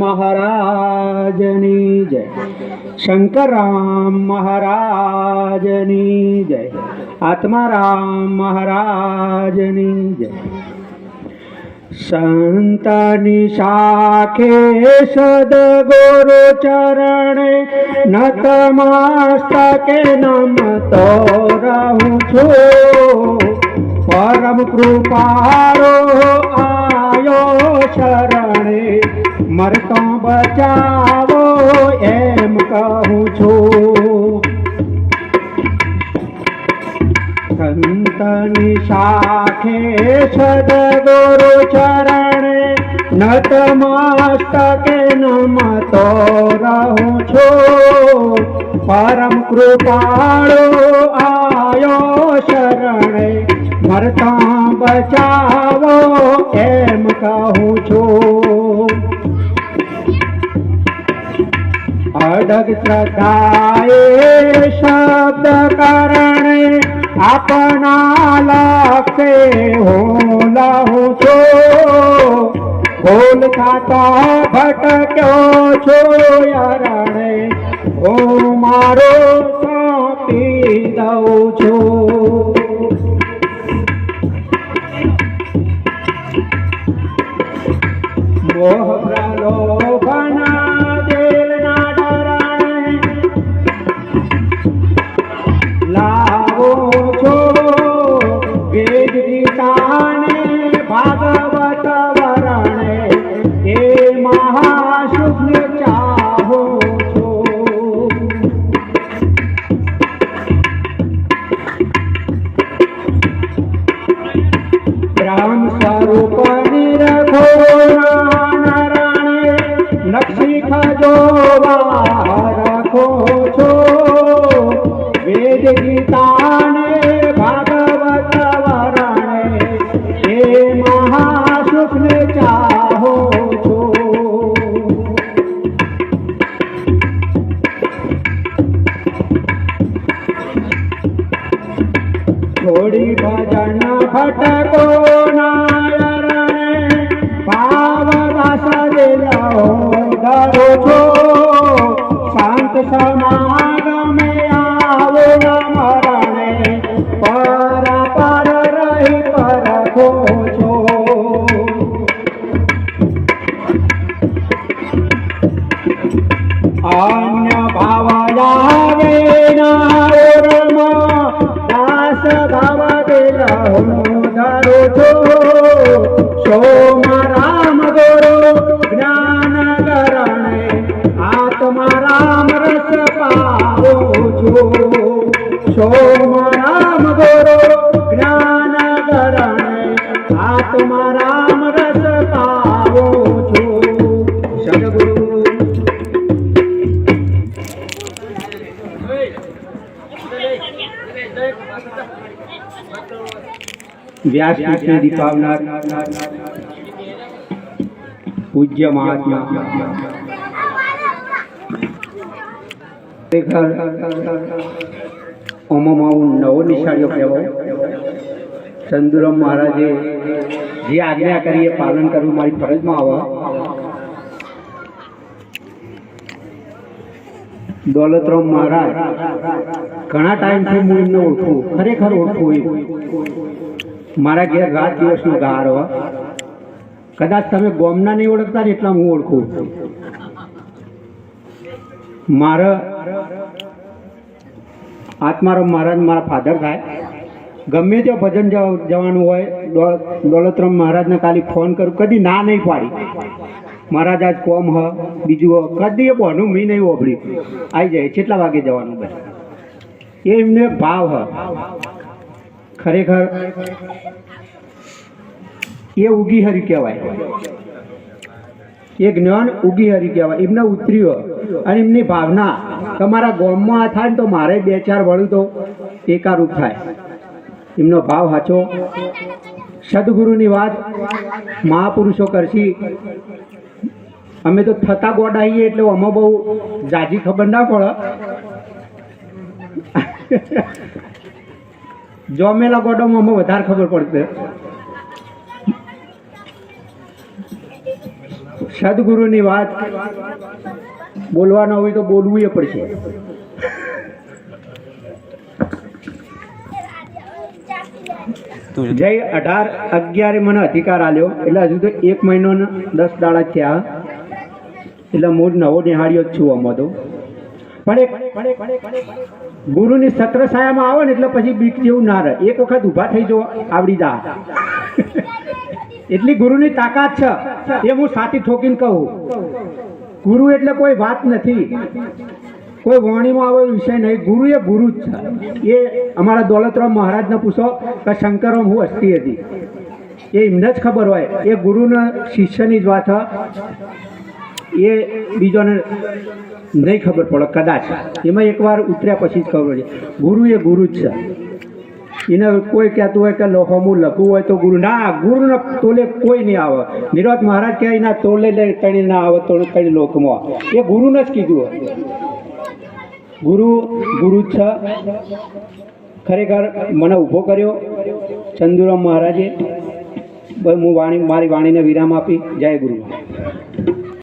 મહારાજની જય શંકરરામ મહારાજની જય આત્મારામ મહારાજની જય સંતની શાખે સદગુરુ ચરણે નતમસ્તકે નમતો રહું છું પરમ કૃપારો આયો મરતો બચાવો એમ કહું છું. સંતની સાથે સદગુરુ ચરણે નતમસ્તકે નમતો રહું છું. પરમ કૃપાળો આયો શરણે મરતા બચાવો એમ કહું છું. અડગ શ્રદ્ધાએ શબ્દ કરણે આપના લક્ષે હું લહું છો. ભૂલ ખાતા ભટક્યો છો યરણે. હું મારો સોંપી દઉં છું. મહાશુભ ચાહો છો. બ્રહ્મ સ્વરૂપ નિરખો નારાયણે ખજોવા થોડી ભજન ભટકો નારણે ભાવ રસ દિલો ધરો છો. શાંત સમાગમે આવો ન મરણે પર પર રહી પરખો છો. અન્ય ભાવયાવે નારમાં સોમ રામ ગુરુ જ્ઞાન કરણે આત્મા રામ રસ પાવો છો? સોમ રામ ગુરુ વ્યાસપીઠને દીપાવનાર પૂજ્ય મહાત્મા. ખરેખર ઓમાં હું નવો નિશાળીઓ કહેવાય. ચંદુરામ મહારાજે જે આજ્ઞા કરી એ પાલન કરવું મારી ફરજમાં આવે. દોલતરામ મહારાજ, ઘણા ટાઈમથી હું એમને ઓળખું, ખરેખર ઓળખું એ. મારા ઘેર રાત દિવસનો ગાર કદાચ તમે ગોમના નહીં ઓળખતા ને એટલા હું ઓળખું. મારા આત્મારામ મહારાજ મારા ફાધર થાય. ગમે તે ભજન જવાનું હોય દોલતરામ મહારાજને ખાલી ફોન કરું, કદી ના નહીં પાડી. મહારાજ આજ કોમ હ, બીજું હ કદી એ મી નહીં ઓભળ્યું આવી જાય, કેટલા વાગે જવાનું બસ? એ એમને ભાવ હ. ખરેખર એ ઉગી હરી કહેવાય. એ જ્ઞાન ઉગી હરી કહેવાય. એમને ઉતર્યો અને એમની ભાવના. તમારા ગોમમાં આ થાય ને તો મારે બે ચાર વળું તો એકારૂપ થાય. એમનો ભાવ સાચો. સદગુરુની વાત મહાપુરુષો કરશી. અમે તો થતા ગોડાઈએ એટલે આમાં બહુ જાજી ખબર ના પડે. જોમેલા ગોડામાં અમે વધારે ખબર પડશે સદગુરુની વાત બોલવાનો હોય તો બોલવું એ પડશે. જય અઢાર અગિયારે મને અધિકાર આલ્યો. એટલે હજુ તો એક મહિનો દસ દાડા થયા. એટલે મૂળ નવો નિહાળ્યો જ છું આમાં તો. પણ ગુરુની સત્ર છાયામાં આવે ને એટલે પછી બીક જેવું ના રહે. એક વખત ઊભા થઈ જો આવડી જા. એટલી ગુરુની તાકાત છે. એ હું સાચી ઠોકીને કહું. ગુરુ એટલે કોઈ વાત નથી. કોઈ વાણીમાં આવો વિષય નહીં. ગુરુ એ ગુરુ જ છે. એ અમારા દોલતરામ મહારાજને પૂછો કે શંકરમ હું હસ્તી હતી? એ એમને જ ખબર હોય. એ ગુરુના શિષ્યની જ વાત. એ બીજોને નહીં ખબર પડે, કદાચ. એમાં એકવાર ઉતર્યા પછી જ ખબર પડે. ગુરુ એ ગુરુ જ છે. એને કોઈ કહેતું હોય કે લોહોમું લખવું હોય તો ગુરુ, ના, ગુરુને તોલે કોઈ નહીં આવે. નિરોધ મહારાજ કહે ના તોલે તણી ના આવે તો તણી લોકમાં. એ ગુરુને જ કીધું ગુરુ ગુરુ છે. ખરેખર મને ઊભો કર્યો. ચંદુરામ મહારાજે હું વાણી, મારી વાણીને વિરામ આપી. જય ગુરુ